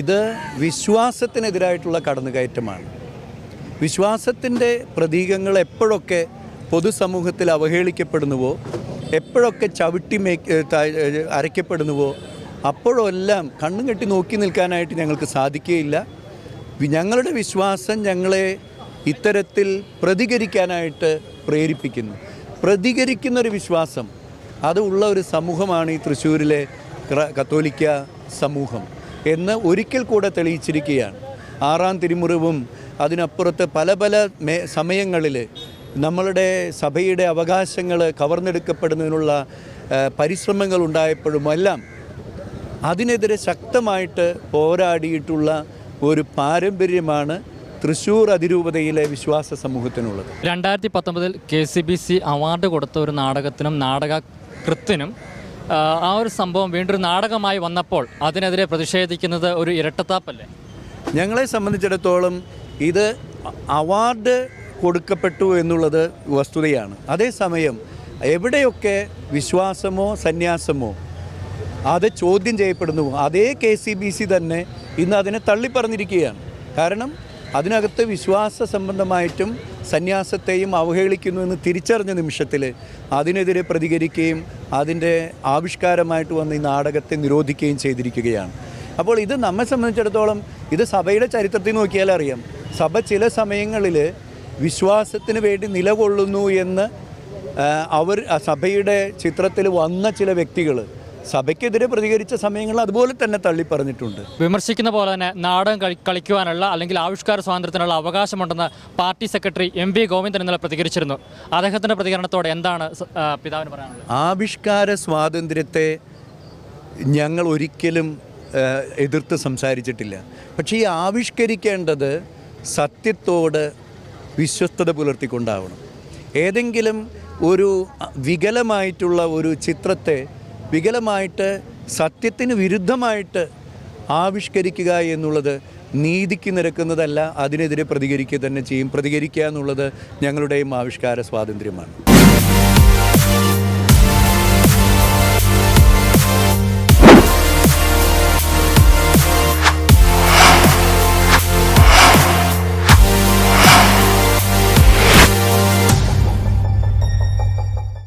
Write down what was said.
ഇത് വിശ്വാസത്തിനെതിരായിട്ടുള്ള കടന്നുകയറ്റമാണ്. വിശ്വാസത്തിന്റെ പ്രതീകങ്ങൾ എപ്പോഴൊക്കെ പൊതുസമൂഹത്തിൽ അവഹേളിക്കപ്പെടുന്നുവോ എപ്പോഴൊക്കെ ചവിട്ടി മേ അരയ്ക്കപ്പെടുന്നുവോ അപ്പോഴെല്ലാം കണ്ണും കെട്ടി നോക്കി നിൽക്കാനായിട്ട് ഞങ്ങൾക്ക് സാധിക്കുകയില്ല. ഞങ്ങളുടെ വിശ്വാസം ഞങ്ങളെ ഇത്തരത്തിൽ പ്രതികരിക്കാനായിട്ട് പ്രേരിപ്പിക്കുന്നു. പ്രതികരിക്കുന്നൊരു വിശ്വാസം അത് ഉള്ള ഒരു സമൂഹമാണ് ഈ തൃശ്ശൂരിലെ കത്തോലിക്ക സമൂഹം. എന്ന് ഒരിക്കൽ കൂടെ തെളിയിച്ചിരിക്കുകയാണ്. ആറാം തിരുമുറിവും അതിനപ്പുറത്ത് പല പല മേ സമയങ്ങളിൽ നമ്മളുടെ സഭയുടെ അവകാശങ്ങൾ കവർന്നെടുക്കപ്പെടുന്നതിനുള്ള പരിശ്രമങ്ങൾ ഉണ്ടായപ്പോഴുമെല്ലാം അതിനെതിരെ ശക്തമായിട്ട് പോരാടിയിട്ടുള്ള ഒരു പാരമ്പര്യമാണ് തൃശ്ശൂർ അതിരൂപതയിലെ വിശ്വാസ സമൂഹത്തിനുള്ളത്. രണ്ടായിരത്തി പത്തൊമ്പതിൽ K C B C award കൊടുത്ത ഒരു നാടകത്തിനും നാടക കൃത്തിനും ആ, ഒരു സംഭവം വീണ്ടും നാടകമായി വന്നപ്പോൾ അതിനെതിരെ പ്രതിഷേധിക്കുന്നത് ഒരു ഇരട്ടത്താപ്പല്ലേ? ഞങ്ങളെ സംബന്ധിച്ചിടത്തോളം ഇത് അവാർഡ് കൊടുക്കപ്പെട്ടു എന്നുള്ളത് വസ്തുതയാണ്. അതേസമയം എവിടെയൊക്കെ വിശ്വാസമോ സന്യാസമോ അത് ചോദ്യം ചെയ്യപ്പെടുന്നു അതേ കെ സി ബി സി തന്നെ ഇന്ന് അതിനെ തള്ളിപ്പറഞ്ഞിരിക്കുകയാണ്. കാരണം അതിനകത്ത് വിശ്വാസ സംബന്ധമായിട്ടും സന്യാസത്തെയും അവഹേളിക്കുന്നു എന്ന് തിരിച്ചറിഞ്ഞ നിമിഷത്തിൽ അതിനെതിരെ പ്രതികരിക്കുകയും അതിന്റെ ആവിഷ്കാരമായിട്ട് വന്ന ഈ നാടകത്തെ നിരോധിക്കുകയും ചെയ്തിരിക്കുകയാണ്. അപ്പോൾ ഇത് നമ്മെ സംബന്ധിച്ചിടത്തോളം ഇത് സഭയുടെ ചരിത്രത്തിൽ നോക്കിയാൽ അറിയാം. സഭ ചില സമയങ്ങളിൽ വിശ്വാസത്തിന് വേണ്ടി നിലകൊള്ളുന്നു എന്ന് അവർ സഭയുടെ ചിത്രത്തിൽ വന്ന ചില വ്യക്തികൾ സഭയ്ക്കെതിരെ പ്രതികരിച്ച സമയങ്ങൾ അതുപോലെ തന്നെ തള്ളി പറഞ്ഞിട്ടുണ്ട് വിമർശിക്കുന്ന പോലെ തന്നെ നാടകം കളിക്കുവാനുള്ള അല്ലെങ്കിൽ ആവിഷ്കാര സ്വാതന്ത്ര്യത്തിനുള്ള അവകാശമുണ്ടെന്ന് party secretary M V Govindan ഇന്നലെ പ്രതികരിച്ചിരുന്നു. അദ്ദേഹത്തിന്റെ പ്രതികരണത്തോടെ എന്താണ് പിതാവിന് പറയാനുള്ളത്? ആവിഷ്കാര സ്വാതന്ത്ര്യത്തെ ഞങ്ങൾ ഒരിക്കലും എതിർത്ത് സംസാരിച്ചിട്ടില്ല. പക്ഷേ ഈ ആവിഷ്കരിക്കേണ്ടത് സത്യത്തോട് വിശ്വസ്തത പുലർത്തിക്കൊണ്ടാവണം. ഏതെങ്കിലും ഒരു വികലമായിട്ടുള്ള ഒരു ചിത്രത്തെ വികലമായിട്ട് സത്യത്തിന് വിരുദ്ധമായിട്ട് ആവിഷ്കരിക്കുക എന്നുള്ളത് നീതിക്ക് നിരക്കുന്നതല്ല അതിനെതിരെ പ്രതികരിക്കുക തന്നെ ചെയ്യും. പ്രതികരിക്കുക എന്നുള്ളത് ഞങ്ങളുടെയും ആവിഷ്കാര സ്വാതന്ത്ര്യമാണ്.